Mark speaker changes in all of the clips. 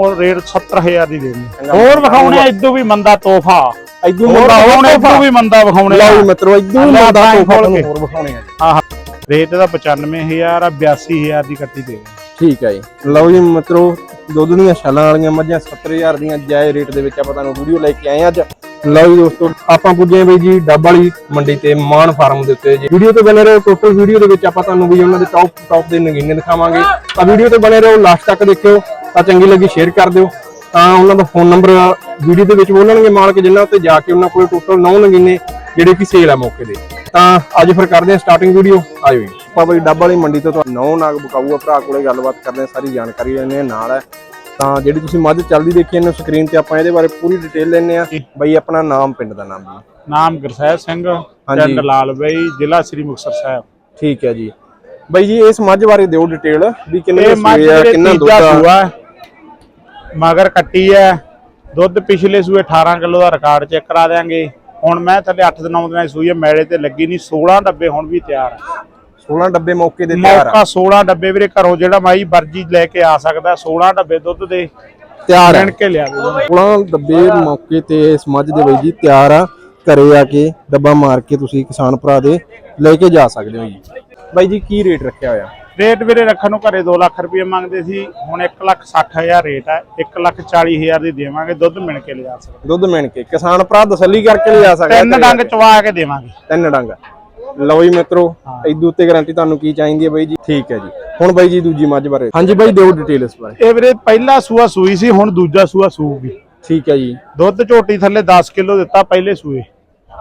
Speaker 1: ਉਹ ਰੇਟ 70000 ਦੀ ਦੇਣੀ ਹੋਰ ਵਿਖਾਉਣੇ ਇਦੋਂ ਵੀ ਮੰਦਾ ਤੋਹਫਾ।
Speaker 2: ਇਦੋਂ
Speaker 1: ਹੋਰ ਵਿਖਾਉਣੇ ਇਦੋਂ ਵੀ ਮੰਦਾ ਵਿਖਾਉਣੇ
Speaker 2: ਲਓ ਮਿੱਤਰੋ ਇਦੋਂ ਮੰਦਾ ਤੋਹਫਾ ਤੁਹਾਨੂੰ। ਹੋਰ ਵਿਖਾਉਣੇ ਆ।
Speaker 1: ਆਹ ਰੇਟ ਦਾ 95000 ਆ 82000 ਦੀ ਕੱਟੀ ਦੇ
Speaker 2: ਠੀਕ ਹੈ ਜੀ। ਲਓ ਜੀ ਮਿੱਤਰੋ ਦੁੱਧ ਦੀਆਂ ਛਾਲਾਂ ਵਾਲੀਆਂ ਮੱਝਾਂ 70000 ਦੀਆਂ ਜਾਇਜ਼ ਰੇਟ ਦੇ ਵਿੱਚ ਆਪਾਂ ਤੁਹਾਨੂੰ ਵੀਡੀਓ ਲੈ ਕੇ ਆਏ ਅੱਜ। ਲਓ ਜੀ ਦੋਸਤੋ ਆਪਾਂ ਪੁੱਜੇ ਬਈ ਜੀ ਡੱਬ ਵਾਲੀ ਮੰਡੀ ਤੇ ਮਾਨ ਫਾਰਮ ਦੇ ਉੱਤੇ ਜੀ। ਵੀਡੀਓ ਤੇ ਬਣੇ ਰਹੋ ਟੋਟਲ ਵੀਡੀਓ ਦੇ ਵਿੱਚ ਆਪਾਂ ਤੁਹਾਨੂੰ ਵੀ ਉਹਨਾਂ ਦੇ ਟੌਪ ਟੌਪ ਦੇ ਨਗੀਨੇ ਦਿਖਾਵਾਂਗੇ। ਤਾਂ ਵੀਡੀਓ ਤੇ ਬਣੇ ਰਹੋ ਲਾਸਟ ਤੱਕ ਦੇਖਿਓ। ਤਾਂ ਚੰਗੀ ਲੱਗੀ ਸ਼ੇਅਰ ਕਰ ਦਿਓ। ਤਾਂ ਉਹਨਾਂ ਦਾ ਫੋਨ ਨੰਬਰ ਵੀਡੀਓ ਦੇ ਵਿੱਚ ਬੋਲਣਗੇ ਮਾਲਕ ਜਿਨ੍ਹਾਂ ਉੱਤੇ ਜਾ ਕੇ ਉਹਨਾਂ ਕੋਲ ਟੋਟਲ 9 ਨਗੀਨੇ ਜਿਹੜੇ ਕਿ ਸੇਲ ਆ ਮੌਕੇ ਦੇ। ਤਾਂ ਅੱਜ ਫਿਰ ਕਰਦੇ ਹਾਂ ਸਟਾਰਟਿੰਗ ਵੀਡੀਓ ਆਇਓ ਜੀ। ਆਪਾਂ ਬਈ ਡੱਬ ਵਾਲੀ ਮੰਡੀ ਤੋਂ ਤੁਹਾਨੂੰ ਨੌ ਨਾਗ ਬਕਾਊਆ ਭਰਾ ਕੋਲੇ ਗੱਲਬਾਤ ਕਰਦੇ ਹਾਂ ਸਾਰੀ ਜਾਣਕਾਰੀ ਲੈਣੇ ਨਾਲ ਹੈ। ਤਾਂ ਜਿਹੜੀ ਤੁਸੀਂ ਮੱਝ ਚੱਲਦੀ ਦੇਖੀ ਇਹਨੂੰ ਸਕਰੀਨ ਤੇ ਆਪਾਂ ਇਹਦੇ ਬਾਰੇ ਪੂਰੀ ਡਿਟੇਲ ਲੈਣੇ ਆ ਬਈ ਆਪਣਾ ਨਾਮ ਪਿੰਡ ਦਾ ਨਾਮ ਜੀ।
Speaker 1: ਨਾਮ ਗੁਰਸਹਿਬ ਸਿੰਘ। ਪਿੰਡ ਲਾਲ ਬਈ ਜ਼ਿਲ੍ਹਾ ਸ੍ਰੀ ਮੁਕਤਸਰ ਸਾਹਿਬ।
Speaker 2: ਠੀਕ ਹੈ ਜੀ। ਬਈ ਜੀ ਇਸ ਮੱਝ ਬਾਰੇ ਦਿਓ ਡਿਟੇਲ ਵੀ ਕਿੰਨੇ ਸੂਏ ਆ ਕਿੰਨਾ ਦੁੱਧ ਆ।
Speaker 1: ਮਗਰ ਕੱਟੀ ਹੈ। ਦੁੱਧ ਪਿਛਲੇ ਸੂਏ 18 ਕਿਲੋ ਦਾ ਰਿਕਾਰਡ ਚੈੱਕ ਕਰਾ ਦਿਆਂਗੇ। ਹੁਣ ਮੈਂ ਥੱਲੇ 8 ਦਿਨ 9 ਦਿਨਾਂ ਦੀ ਸੂਈ ਹੈ ਮੈਲੇ ਤੇ ਲੱਗੀ ਨਹੀਂ। 16 ਡੱਬੇ ਹੁਣ ਵੀ ਤਿਆਰ ਹੈ
Speaker 2: 16 ਡੱਬੇ ਮੌਕੇ ਦੇ ਤਿਆਰ ਆ।
Speaker 1: ਮੌਕਾ 16 ਡੱਬੇ ਵੀਰੇ ਘਰੋਂ ਜਿਹੜਾ ਮਾਈ ਵਰਜੀ ਲੈ ਕੇ ਆ ਸਕਦਾ 16 ਡੱਬੇ ਦੁੱਧ ਦੇ।
Speaker 2: ਤਿਆਰ ਆ।
Speaker 1: ਲੈਣ ਕੇ ਲਿਆਵੇ
Speaker 2: 16 ਡੱਬੇ ਮੌਕੇ ਤੇ ਇਸ ਮੱਝ ਦੇ ਬਈ ਜੀ ਤਿਆਰ ਆ। ਘਰੇ ਆ ਕੇ ਡੱਬਾ ਮਾਰ ਕੇ ਤੁਸੀਂ ਕਿਸਾਨ ਭਰਾ ਦੇ ਲੈ ਕੇ ਜਾ ਸਕਦੇ ਹੋ ਜੀ। ਬਾਈ ਜੀ ਕੀ ਰੇਟ ਰੱਖਿਆ ਹੋਇਆ?
Speaker 1: ਰੇਟ ਵੀਰੇ ਰੱਖਣ ਨੂੰ ਘਰੇ 2 ਲੱਖ ਰੁਪਏ ਮੰਗਦੇ ਸੀ ਹੁਣ 1 ਲੱਖ 60 ਹਜ਼ਾਰ ਰੇਟ ਹੈ 1 ਲੱਖ 40 ਹਜ਼ਾਰ ਦੀ ਦੇਵਾਂਗੇ ਦੁੱਧ ਮਿਣ ਕੇ ਲਿਜਾ ਸਕਦੇ।
Speaker 2: ਦੁੱਧ ਮਿਣ ਕੇ ਕਿਸਾਨ ਭਰਾ ਤਸੱਲੀ ਕਰਕੇ ਲਿਆ ਸਕਦਾ
Speaker 1: ਤਿੰਨ ਡੰਗ ਚਵਾ ਕੇ ਦੇਵਾਂਗੇ।
Speaker 2: ਤਿੰਨ ਡੰਗ। ਲਓ ਜੀ ਮਿੱਤਰੋ ਇਦੋਂ ਉੱਤੇ ਗਾਰੰਟੀ ਤੁਹਾਨੂੰ ਕੀ ਚਾਹੀਦੀ ਹੈ ਬਾਈ ਜੀ? ਠੀਕ ਹੈ ਜੀ। ਹੁਣ ਬਾਈ ਜੀ ਦੂਜੀ ਮੱਝ ਬਾਰੇ। ਹਾਂਜੀ ਬਾਈ ਦਿਓ ਡਿਟੇਲ ਇਸ ਬਾਰੇ।
Speaker 1: ਇਹ ਵੀਰੇ ਪਹਿਲਾ ਸੂਆ ਸੂਈ ਸੀ ਹੁਣ ਦੂਜਾ ਸੂਆ ਸੂਗੀ
Speaker 2: ਠੀਕ ਹੈ ਜੀ।
Speaker 1: ਦੁੱਧ ਝੋਟੀ ਥੱਲੇ 10 ਕਿਲੋ ਦਿੱਤਾ ਪਹਿਲੇ ਸੂਏ।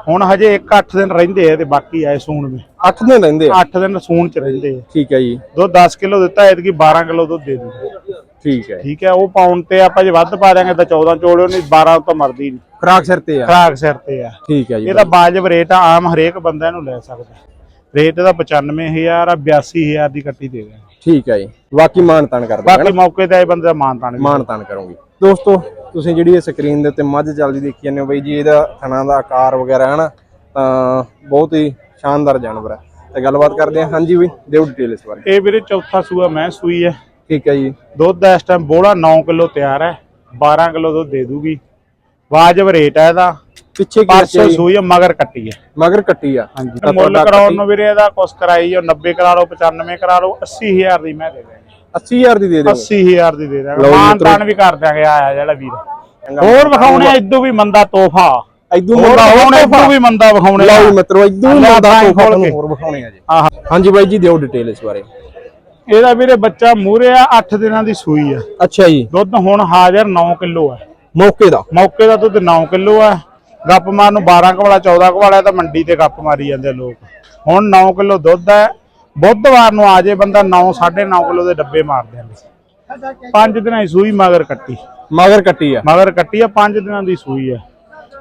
Speaker 1: ਹੁਣ ਹਜੇ 1-8 ਦਿਨ ਰਹਿੰਦੇ ਆ ਤੇ ਬਾਕੀ ਆਏ ਸੂਣ ਵਿੱਚ
Speaker 2: 8 ਦਿਨ ਰਹਿੰਦੇ ਆ?
Speaker 1: 8 ਦਿਨ ਸੂਣ ਚ ਰਹਿੰਦੇ ਆ।
Speaker 2: ਠੀਕ ਹੈ ਜੀ।
Speaker 1: ਦੁੱਧ 10 ਕਿਲੋ ਦਿੱਤਾ ਐਤਕੀ 12 ਕਿਲੋ ਦੁੱਧ ਦੇ ਦੂਗਾ
Speaker 2: ਠੀਕ ਹੈ।
Speaker 1: ਠੀਕ ਹੈ ਉਹ ਪਾਉਣ ਤੇ ਆਪਾਂ ਜੇ ਵੱਧ ਪਾ ਦਿਆਂਗੇ ਤਾਂ 14 ਚੋੜਿਓ ਨਹੀਂ 12 ਤਾਂ ਮਰਦੀ ਨਹੀਂ।
Speaker 2: ਖਰਾਕ ਸਿਰ ਤੇ ਆ।
Speaker 1: ਖਰਾਕ ਸਿਰ ਤੇ ਆ।
Speaker 2: ਠੀਕ ਹੈ ਜੀ।
Speaker 1: ਇਹਦਾ ਬਾਜਬ ਰੇਟ ਆ ਆਮ ਹਰੇਕ ਬੰਦਾ ਇਹਨੂੰ ਲੈ ਸਕਦਾ। ਰੇਟ ਇਹਦਾ 95000 ਆ 82000 ਦੀ ਕੱਟੀ ਦੇ ਦਿਆਂਗੇ।
Speaker 2: ਠੀਕ ਹੈ ਜੀ। ਬਾਕੀ ਮਾਨ ਤਾਨ ਕਰ ਦਾਂਗੇ
Speaker 1: ਬਾਕੀ ਮੌਕੇ ਤੇ ਆਏ ਬੰਦੇ ਦਾ ਮਾਨ
Speaker 2: ਤਾਨ ਕਰੂੰਗੀ। ਦੋਸਤੋ ਤੁਸੀਂ ਜਿਹੜੀ ਇਹ ਸਕਰੀਨ ਦੇ ਉੱਤੇ ਮੱਝ ਚੱਲਦੀ ਦੇਖੀ ਜਾਂਦੇ ਹੋ ਬਾਈ ਜੀ ਇਹਦਾ ਥਣਾ ਦਾ ਆਕਾਰ ਵਗੈਰਾ ਹੈ ਨਾ ਤਾਂ ਬਹੁਤ ਹੀ ਸ਼ਾਨਦਾਰ ਜਾਨਵਰ ਹੈ। ਤੇ ਗੱਲਬਾਤ ਕਰਦੇ ਹਾਂ। ਹਾਂਜੀ ਬਈ ਦਿਓ ਡਿਟੇਲ ਇਸ ਬਾਰੇ।
Speaker 1: ਇਹ ਵੀਰੇ ਚੌਥਾ ਸੂਆ ਮੈਂ ਸੂਈ ਹੈ।
Speaker 2: ਠੀਕ ਹੈ ਜੀ।
Speaker 1: ਦੁੱਧ ਇਸ ਟਾਈਮ ਬੋਲਾ 9 ਕਿਲੋ ਤਿਆਰ ਹੈ। 12 ਕਿਲੋ ਦੁੱਧ ਦੇ ਦੂਗੀ। ਵਾਜਬ ਰੇਟ ਹੈ ਇਹਦਾ।
Speaker 2: ਪਿੱਛੇ ਕੀ
Speaker 1: 500
Speaker 2: ਰੱਖਿਆ ਜੀ?
Speaker 1: ਸੂਈ ਹੈ ਮਗਰ ਕੱਟੀ ਹੈ।
Speaker 2: ਮਗਰ ਕੱਟੀ ਆ।
Speaker 1: ਹਾਂਜੀ। ਮੁੱਲ ਕਰਾਉਣ ਨੂੰ ਵੀਰੇ ਇਹਦਾ ਕੁਛ ਕਰਾਈ ਜੋ 90 ਕਰਾ ਲਓ 95 ਕਰਾ ਲਓ 80000 ਦੀ ਮੈਂ ਦੇ ਦਾਂਗਾ
Speaker 2: 80000 ਦੀ ਦੇ ਦਿਓ
Speaker 1: 80000 ਦੀ ਦੇ ਦਾਂਗਾ ਮਾਨ। ਤਾਨ ਵੀ ਕਰ ਦਿਆਂਗੇ ਆਇਆ ਜਿਹੜਾ ਵੀਰ। ਹੋਰ ਵਿਖਾਉਣੇ ਇਦੋਂ ਵੀ ਮੰਦਾ ਤੋਹਫਾ।
Speaker 2: ਇਦੋਂ
Speaker 1: ਹੋਰ
Speaker 2: ਮੁੰਡਾ
Speaker 1: ਵਿਖਾਉਣੇ ਇਦੋਂ ਵੀ ਮੰਦਾ ਵਿਖਾਉਣੇ
Speaker 2: ਲਓ ਮਿੱਤਰੋ ਇਦੋਂ
Speaker 1: ਹੀ
Speaker 2: ਤੋਹਫਾ ਤੁਹਾਨੂੰ। ਹੋਰ ਵਿਖਾਉਣੇ ਆ ਜੀ।
Speaker 1: ਆਹ
Speaker 2: ਹਾਂਜੀ ਬਾਈ ਜੀ ਦਿਓ ਡਿਟੇਲ ਇਸ ਬਾਰੇ।
Speaker 1: ਇਹਦਾ ਵੀਰੇ ਬੱਚਾ ਮੂਰੇ ਆ 8 ਦਿਨਾਂ ਦੀ ਸੂਈ ਆ।
Speaker 2: ਅੱਛਾ ਜੀ।
Speaker 1: ਦੁੱਧ ਹੁਣ ਹਾਜ਼ਰ 9 ਕਿਲੋ ਆ।
Speaker 2: ਮੌਕੇ ਦਾ।
Speaker 1: ਮੌਕੇ ਦਾ ਦੁੱਧ 9 ਕਿਲੋ ਆ। ਗੱਪ ਮਾਰ ਨੂੰ 12 ਕਵਾਲਾ 14 ਕਵਾਲਾ ਤਾਂ ਮੰਡੀ ਤੇ ਗੱਪ ਮਾਰੀ ਜਾਂਦੇ ਲੋਕ। ਹੁਣ 9 ਕਿਲੋ ਦੁੱਧ ਹੈ ਬੁੱਧਵਾਰ ਨੂੰ ਆ ਜੇ ਬੰਦਾ 9 9.5 ਕਿਲੋ ਦੇ ਡੱਬੇ ਮਾਰ ਦਿਆਂਗੇ ਪੰਜ ਦਿਨਾਂ ਦੀ ਸੂਈ ਮਗਰ ਕੱਟੀ।
Speaker 2: ਮਗਰ ਕੱਟੀ ਆ।
Speaker 1: ਮਗਰ ਕੱਟੀ ਆ ਪੰਜ ਦਿਨਾਂ ਦੀ ਸੂਈ ਆ।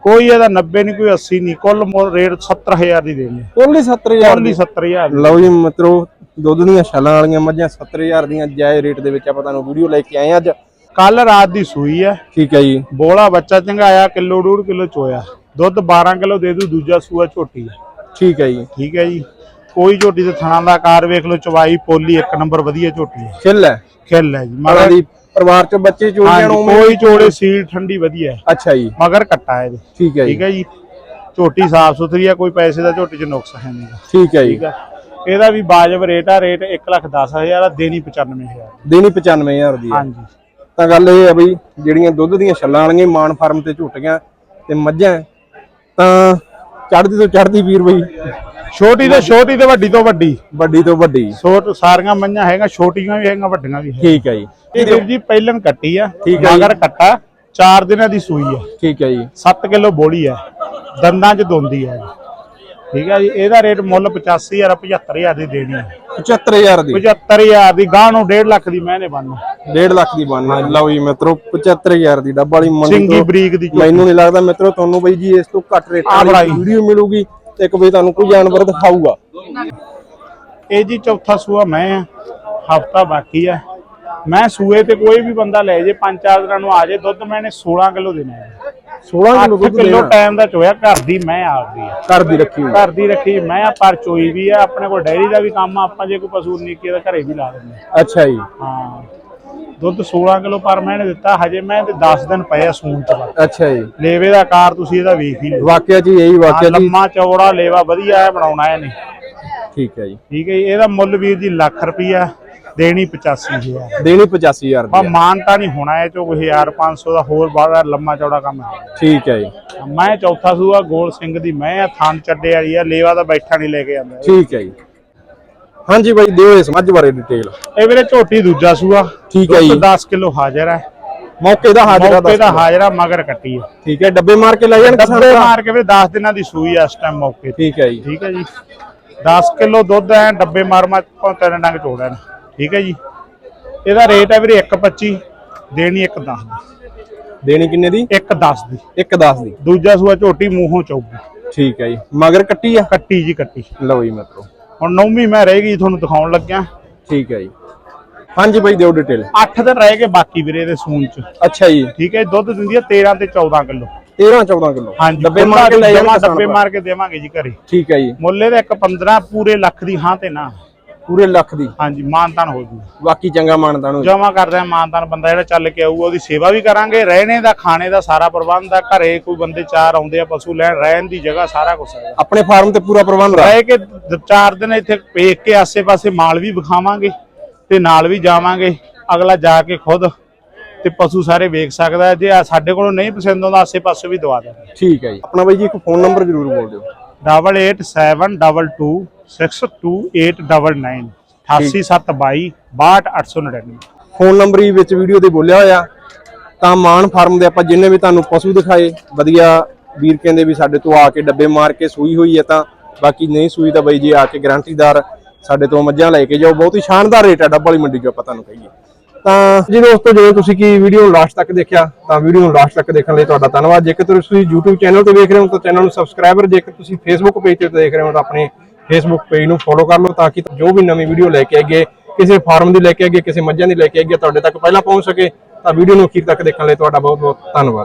Speaker 1: ਕੋਈ ਇਹਦਾ 90 ਨਹੀਂ ਕੋਈ 80 ਨਹੀਂ ਕੁੱਲ ਰੇਟ 70000 ਦੀ ਦੇਣੀ
Speaker 2: ਓਨਲੀ 70000
Speaker 1: ਕੁੱਲ ਹੀ 70000 ਦੀ।
Speaker 2: ਲਓ ਜੀ ਮਿੱਤਰੋ ਦੁੱਧ ਦੀਆਂ ਛਾਲਾਂ ਵਾਲੀਆਂ ਮੱਝਾਂ 70000 ਦੀਆਂ ਜਾਇਜ਼ ਰੇਟ ਦੇ ਵਿੱਚ ਆਪਾਂ ਤੁਹਾਨੂੰ ਵੀਡੀਓ ਲੈ ਕੇ ਆਏ ਹਾਂ ਅੱਜ।
Speaker 1: ਕੱਲ ਰਾਤ ਦੀ ਸੂਈ ਆ।
Speaker 2: ਠੀਕ ਹੈ ਜੀ।
Speaker 1: ਬੋਲਾ ਬੱਚਾ ਚੰਗਾਇਆ ਕਿਲੋ ਡੂਢ ਕਿਲੋ ਚੋਇਆ। ਦੁੱਧ 12 ਕਿਲੋ ਦੇ ਦੂ ਦੂਜਾ ਸੂਆ ਝੋਟੀ
Speaker 2: ਠੀਕ ਹੈ ਜੀ।
Speaker 1: ਠੀਕ ਹੈ ਜੀ। ਕੋਈ ਝੋਟੀ ਦੇ ਥਣਾ ਦਾ ਆਕਾਰ ਵੇਖ ਲਓ ਚਵਾਈ ਪੋਲੀ ਇੱਕ ਨੰਬਰ ਵਧੀਆ ਝੋਟੀ ਹੈ।
Speaker 2: ਖਿੱਲ ਹੈ?
Speaker 1: ਖਿੱਲ ਹੈ ਜੀ ਮਗਰ
Speaker 2: ਦੀ ਪਰਿਵਾਰ ਚ ਬੱਚੇ
Speaker 1: ਹਾਂਜੀ,
Speaker 2: ਨੂੰ
Speaker 1: ਕੋਈ ਚੋੜੇ ਸੀਲ ਠੰਡੀ ਵਧੀਆ ਹੈ।
Speaker 2: ਅੱਛਾ ਜੀ।
Speaker 1: ਮਗਰ ਕੱਟਾ ਹੈ ਜੀ
Speaker 2: ਠੀਕ ਹੈ ਜੀ।
Speaker 1: ਠੀਕ ਹੈ ਜੀ। ਝੋਟੀ ਸਾਫ਼ ਸੁਥਰੀ ਆ ਕੋਈ ਪੈਸੇ ਦਾ ਝੋਟੀ 'ਚ ਨੁਕਸ ਹੈ ਨਹੀਂ।
Speaker 2: ਠੀਕ ਹੈ ਜੀ।
Speaker 1: ਠੀਕ ਹੈ। ਇਹਦਾ ਵੀ ਵਾਜਬ ਰੇਟ ਆ ਰੇਟ 1 ਲੱਖ 10000 ਆ ਦੇਣੀ 95000
Speaker 2: ਦੇਣੀ 95000 ਦੀ
Speaker 1: ਹਾਂਜੀ।
Speaker 2: ਤਾਂ ਗੱਲ ਇਹ ਹੈ ਬਈ ਜਿਹੜੀਆਂ ਦੁੱਧ ਦੀਆਂ ਛੱਲਾਂ ਵਾਲੀਆਂ ਮਾਨ ਫਾਰਮ ਤੇ ਝੁੱਟੀਆਂ ਤੇ ਮੱਝਾਂ ਤਾਂ ਚੜਦੀ ਤੋਂ ਚੜਦੀ ਵੀਰ ਬਈ।
Speaker 1: ਛੋਟੀ ਤੋਂ ਛੋਟੀ ਤੇ ਵੱਡੀ ਤੋਂ ਵੱਡੀ।
Speaker 2: ਵੱਡੀ ਤੋਂ ਵੱਡੀ।
Speaker 1: ਛੋਟ ਸਾਰੀਆਂ ਮੰਝਾਂ ਹੈਗਾ ਛੋਟੀਆਂ ਵੀ ਹੈਗੀਆਂ ਵੱਡੀਆਂ ਵੀ
Speaker 2: ਠੀਕ ਹੈ ਜੀ।
Speaker 1: ਇਹ ਵੀਰ ਜੀ ਪਹਿਲਨ ਕੱਟੀ ਆ। ਮਗਰ ਕੱਟਾ 4 ਦਿਨਾਂ ਦੀ ਸੂਈ ਆ।
Speaker 2: ਠੀਕ ਹੈ ਜੀ।
Speaker 1: 7 ਕਿਲੋ ਬੋਲੀ ਹੈ ਦੰਦਾਂ 'ਚ ਦੋਂਦੀ ਹੈ ਠੀਕ ਹੈ ਜੀ ਇਹਦਾ ਰੇਟ ਮੁੱਲ 85000 75000 ਦੀ ਦੇਣੀ ਹੈ
Speaker 2: 75000 ਦੀ।
Speaker 1: 75000 ਦੀ ਗਾਂ ਨੂੰ 1.5 ਲੱਖ ਦੀ ਮੈਨੇ ਬੰਨ।
Speaker 2: 1.5 ਲੱਖ ਦੀ ਬਣਨਾ ਲਓ ਜੀ ਮਿੱਤਰੋ 75000 ਦੀ ਡੱਬ ਵਾਲੀ ਮੰਡੀ
Speaker 1: ਸਿੰਗੀ
Speaker 2: ਤੋਂ
Speaker 1: ਬਰੀਕ ਦੀ।
Speaker 2: ਮੈਨੂੰ ਨਹੀਂ ਲੱਗਦਾ ਮਿੱਤਰੋ ਤੁਹਾਨੂੰ ਬਈ ਜੀ ਇਸ ਤੋਂ ਘੱਟ ਰੇਟ
Speaker 1: ਆ
Speaker 2: ਵਾਲੀ। ਵੀਡੀਓ ਮਿਲੂਗੀ। ਤੇ ਇੱਕ ਬਈ ਤੁਹਾਨੂੰ ਕੋਈ ਜਾਨਵਰ ਦਿਖਾਊਗਾ।
Speaker 1: ਇਹ ਜੀ ਚੌਥਾ ਸੂਆ ਮੈਂ ਆ ਹਫਤਾ ਬਾਕੀ ਆ। ਮੈਂ ਸੂਏ ਤੇ ਕੋਈ ਵੀ ਬੰਦਾ ਲੈ ਜੇ ਪੰਜ ਚਾਰ ਦਿਨਾਂ ਨੂੰ ਆ ਜੇ ਦੁੱਧ ਮੈਨੇ 16 ਕਿਲੋ ਦੇਣਾ ਹੈ।
Speaker 2: 16 ਕਿਲੋ
Speaker 1: 8
Speaker 2: ਦੁੱਧ
Speaker 1: ਕਿਲੋ ਟਾਈਮ ਦਾ ਚੋਇਆ ਘਰ ਦੀ ਮੈਂ ਆਪਦੀ ਆ।
Speaker 2: ਘਰ ਦੀ ਰੱਖੀ ਹੋਈ।
Speaker 1: ਘਰ ਦੀ ਰੱਖੀ ਮੈਂ ਆ ਪਰ ਚੋਈ ਵੀ ਆ ਆਪਣੇ ਕੋਲ ਡੈਰੀ ਦਾ ਵੀ ਕੰਮ ਆ ਆਪਾਂ ਜੇ ਕੋਈ ਪਸ਼ੂ ਨੀਕੇ ਦਾ ਘਰੇ ਵੀ ਲਾ ਦਿੰਦੇ।
Speaker 2: ਅੱਛਾ ਜੀ।
Speaker 1: ਹਾਂ। ਦੁੱਧ 16 ਕਿਲੋ ਪਰ ਮਹੀਨੇ ਦਿੱਤਾ ਹਜੇ ਮੈਂ ਤੇ 10 ਦਿਨ ਪਏ ਆ ਸੂਣ ਚ ਬਸ।
Speaker 2: ਅੱਛਾ ਜੀ।
Speaker 1: ਲੇਵੇ ਦਾ ਕਾਰ ਤੁਸੀਂ ਇਹਦਾ ਵੇਖ ਹੀ ਲਿਓ।
Speaker 2: ਵਾਕਿਆ ਜੀ ਇਹੀ
Speaker 1: ਹਾਂ,
Speaker 2: ਵਾਕਿਆ ਜੀ।
Speaker 1: ਲੰਮਾ ਚੌੜਾ ਲੇਵਾ ਵਧੀਆ ਹੈ ਬਣਾਉਣਾ ਇਹਨੇ।
Speaker 2: ਠੀਕ ਹੈ ਜੀ।
Speaker 1: ਠੀਕ ਹੈ ਜੀ ਇਹਦਾ ਮੁੱਲ ਵੀਰ ਜੀ ਲੱਖ ਰੁਪਈਆ ਦੇਣੀ 85000
Speaker 2: ਦੇਣੀ 85000
Speaker 1: ਬਾ
Speaker 2: ਦੀ।
Speaker 1: ਮਾਨਤਾ ਨਹੀਂ ਹੋਣਾ ਇਹ ਚੋਂ ਕੋਈ 1500 ਦਾ ਹੋਰ ਬਾਹਰ ਲੰਮਾ ਚੌੜਾ ਕੰਮ ਹੈ।
Speaker 2: ਠੀਕ ਹੈ ਜੀ।
Speaker 1: ਮੈਂ ਚੌਥਾ ਸੂਆ ਗੋਲ ਸਿੰਘ ਦੀ ਮੈਂ ਆ ਥਣ ਚੱਡੇ ਵਾਲੀ ਆ ਲੇਵਾ ਦਾ ਬੈਠਾ ਨਹੀਂ ਲੈ ਕੇ ਜਾਂਦਾ
Speaker 2: ਠੀਕ ਹੈ ਜੀ। ਹਾਂਜੀ ਬਾਈ ਦਿਓ ਇਸ ਮੱਝ ਬਾਰੇ ਡਿਟੇਲ
Speaker 1: ਇਹ ਵੀਰੇ ਝੋਟੀ ਦੂਜਾ ਸੂਆ।
Speaker 2: ਠੀਕ ਹੈ ਜੀ।
Speaker 1: 10 ਕਿਲੋ ਹਾਜ਼ਰ ਹੈ।
Speaker 2: ਮੌਕੇ ਦਾ ਹਾਜ਼ਰਾ
Speaker 1: ਮੌਕੇ ਦਾ ਹਾਜ਼ਰਾ ਮਗਰ ਕੱਟੀ ਹੈ।
Speaker 2: ਠੀਕ ਹੈ ਡੱਬੇ ਮਾਰ ਕੇ ਲੈ ਜਾਣ
Speaker 1: ਡੱਬੇ? ਮਾਰ ਕੇ ਵੀਰੇ 10 ਦਿਨਾਂ ਦੀ ਸੂਈ ਆ ਇਸ ਟਾਈਮ ਮੌਕੇ
Speaker 2: ਠੀਕ ਹੈ ਜੀ।
Speaker 1: ਠੀਕ ਹੈ ਜੀ। 10 ਕਿਲੋ ਦੁੱਧ ਐ ਡੱਬੇ ਮਾਰ ਮਾਰ ਤਿੰਨ ਡੰਗ ਚੋੜਨ ਠੀਕ ਹੈ ਜੀ। ਇਹਦਾ ਰੇਟ ਹੈ ਵੀਰੇ 1.25 ਦੇਣੀ 1.10 ਦੀ।
Speaker 2: ਦੇਣੀ ਕਿੰਨੇ ਦੀ?
Speaker 1: 1.10 ਦੀ।
Speaker 2: 110 ਦੀ।
Speaker 1: ਦੂਜਾ ਸੂਆ ਝੋਟੀ ਮੂੰਹੋਂ ਚੌਗੀ
Speaker 2: ਠੀਕ ਹੈ ਜੀ। ਮਗਰ ਕੱਟੀ ਆ?
Speaker 1: ਕੱਟੀ ਜੀ ਕੱਟੀ।
Speaker 2: ਲਓ ਜੀ ਮਿੱਤਰੋ।
Speaker 1: ਹੁਣ ਨੌਵੀਂ ਮੈਂ ਰਹਿ ਗਈ ਤੁਹਾਨੂੰ ਦਿਖਾਉਣ ਲੱਗਿਆ।
Speaker 2: ਠੀਕ ਹੈ ਜੀ। ਹਾਂਜੀ ਬਾਈ ਦਿਓ ਡਿਟੇਲ
Speaker 1: 8 ਦਿਨ ਰਹਿ ਗਏ ਬਾਕੀ ਵੀਰੇ ਇਹਦੇ ਸੂਣ ਚ।
Speaker 2: ਅੱਛਾ ਜੀ।
Speaker 1: ਠੀਕ ਹੈ ਦੁੱਧ ਦਿੰਦੀ ਹੈ 13 ਤੇ 14 ਕਿਲੋ।
Speaker 2: 13 14 ਕਿਲੋ।
Speaker 1: ਹਾਂਜੀ
Speaker 2: ਡੱਬੇ ਮਾਰ ਕੇ ਲੈ
Speaker 1: ਡੱਬੇ
Speaker 2: ਭਰਾ।
Speaker 1: ਮਾਰ ਕੇ ਦੇਵਾਂਗੇ ਜੀ ਘਰੇ।
Speaker 2: ਠੀਕ ਹੈ ਜੀ।
Speaker 1: ਮੁੱਲੇ ਦਾ ਇੱਕ 15 ਪੂਰੇ ਲੱਖ ਦੀ ਹਾਂ ਤੇ ਨਾ।
Speaker 2: ਪੂਰੇ ਲੱਖ ਦੀ?
Speaker 1: ਹਾਂਜੀ ਮਾਨਤਾਨ ਹੋ ਜੂ
Speaker 2: ਬਾਕੀ ਚੰਗਾ ਮਾਨਦਾਨ ਹੋ
Speaker 1: ਜਮਾ ਕਰਦੇ ਆ ਮਾਨਤਾਨ ਬੰਦਾ ਜਿਹੜਾ ਚੱਲ ਕੇ ਆਊਗਾ ਉਹਦੀ ਸੇਵਾ ਵੀ ਕਰਾਂਗੇ ਰਹਿਣੇ ਦਾ ਖਾਣੇ ਦਾ ਸਾਰਾ ਪ੍ਰਬੰਧ ਆ ਘਰੇ ਕੋਈ ਬੰਦੇ ਚਾਰ ਆਉਂਦੇ ਆ ਪਸ਼ੂ ਲੈਣ ਰਹਿਣ ਦੀ ਜਗ੍ਹਾ ਸਾਰਾ ਕੁਝ ਹੈ
Speaker 2: ਆਪਣੇ ਫਾਰਮ ਤੇ ਪੂਰਾ ਪ੍ਰਬੰਧ
Speaker 1: ਰਹਿ ਕੇ ਦ- ਚਾਰ ਦਿਨ ਇੱਥੇ ਵੇਖ ਕੇ ਆਸੇ-ਪਾਸੇ ਮਾਲ ਵੀ ਵਿਖਾਵਾਂਗੇ ਤੇ ਨਾਲ ਵੀ ਜਾਵਾਂਗੇ। ਅਗਲਾ ਜਾ ਕੇ ਖੁਦ ਤੇ ਪਸ਼ੂ ਸਾਰੇ ਵੇਖ ਸਕਦਾ। ਜੇ ਆ ਸਾਡੇ ਕੋਲੋਂ ਨਹੀਂ ਪਸੰਦ ਆਉਂਦਾ ਆਸੇ-ਪਾਸੇ ਵੀ ਦਵਾ ਦਾਂਗੇ
Speaker 2: ਠੀਕ ਹੈ ਜੀ। ਆਪਣਾ ਬਾਈ ਜੀ ਇੱਕ ਫੋਨ ਨੰਬਰ ਜ਼ਰੂਰ ਬੋਲ ਦਿਓ।
Speaker 1: 8872262899 88722 62899
Speaker 2: ਫੋਨ ਨੰਬਰ ਹੀ ਵਿੱਚ ਵੀਡੀਓ ਦੇ ਬੋਲਿਆ ਹੋਇਆ। ਤਾਂ ਮਾਨ ਫਾਰਮ ਦੇ ਆਪਾਂ ਜਿੰਨੇ ਵੀ ਤੁਹਾਨੂੰ ਪਸ਼ੂ ਦਿਖਾਏ, ਵਧੀਆ ਵੀਰ ਕਹਿੰਦੇ ਵੀ ਸਾਡੇ ਤੋਂ ਆ ਕੇ ਡੱਬੇ ਮਾਰ ਕੇ ਸੂਈ ਹੋਈ ਹੈ ਤਾਂ, ਬਾਕੀ ਨਹੀਂ ਸੂਈ ਤਾਂ ਬਾਈ ਜੀ ਆ ਕੇ ਗਾਰੰਟੀਦਾਰ ਸਾਡੇ ਤੋਂ ਮੱਝਾਂ ਲੈ ਕੇ ਜਾਓ, ਬਹੁਤ ਹੀ ਸ਼ਾਨਦਾਰ ਰੇਟ ਹੈ, ਡੱਬਾ ਵਾਲੀ ਮੰਡੀ 'ਚ ਆਪਾਂ ਤੁਹਾਨੂੰ ਕਹੀਏ। ਤਾਂ ਜੀ ਦੋਸਤੋ ਜੇ ਤੁਸੀਂ ਕੀ ਵੀਡੀਓ ਨੂੰ ਲਾਸਟ ਤੱਕ ਦੇਖਿਆ, ਤਾਂ ਵੀਡੀਓ ਨੂੰ ਲਾਸਟ ਤੱਕ ਦੇਖਣ ਲਈ ਤੁਹਾਡਾ ਧੰਨਵਾਦ। ਜੇਕਰ ਤੁਸੀਂ YouTube ਚੈਨਲ ਤੇ ਵੇਖ ਰਹੇ ਹੋ, ਤਾਂ ਚੈਨਲ ਨੂੰ ਸਬਸਕ੍ਰਾਈਬਰ ਜੇਕਰ ਤੁਸੀਂ Facebook ਪੇਜ ਤੇ ਦੇਖ ਰਹੇ ਹੋ, ਤਾਂ ਆਪਣੇ Facebook ਪੇਜ ਨੂੰ ਫੋਲੋ ਕਰ ਲਓ, ਤਾਂ ਕਿ ਜੋ ਵੀ ਨਵੀਂ ਵੀਡੀਓ ਲੈ ਕੇ ਆਈਏ, ਕਿਸੇ ਫਾਰਮ ਦੀ ਲੈ ਕੇ ਆਈਏ, ਕਿਸੇ ਮੱਝਾਂ ਦੀ ਲੈ ਕੇ ਆਈਏ, ਤੁਹਾਡੇ ਤੱਕ ਪਹਿਲਾਂ ਪਹੁੰਚ ਸਕੇ, ਤਾਂ ਵੀਡੀਓ ਨੂੰ ਅਖੀਰ ਤੱਕ ਦੇਖਣ ਲਈ ਤੁਹਾਡਾ ਬਹੁਤ ਬਹੁਤ ਧੰਨਵਾਦ।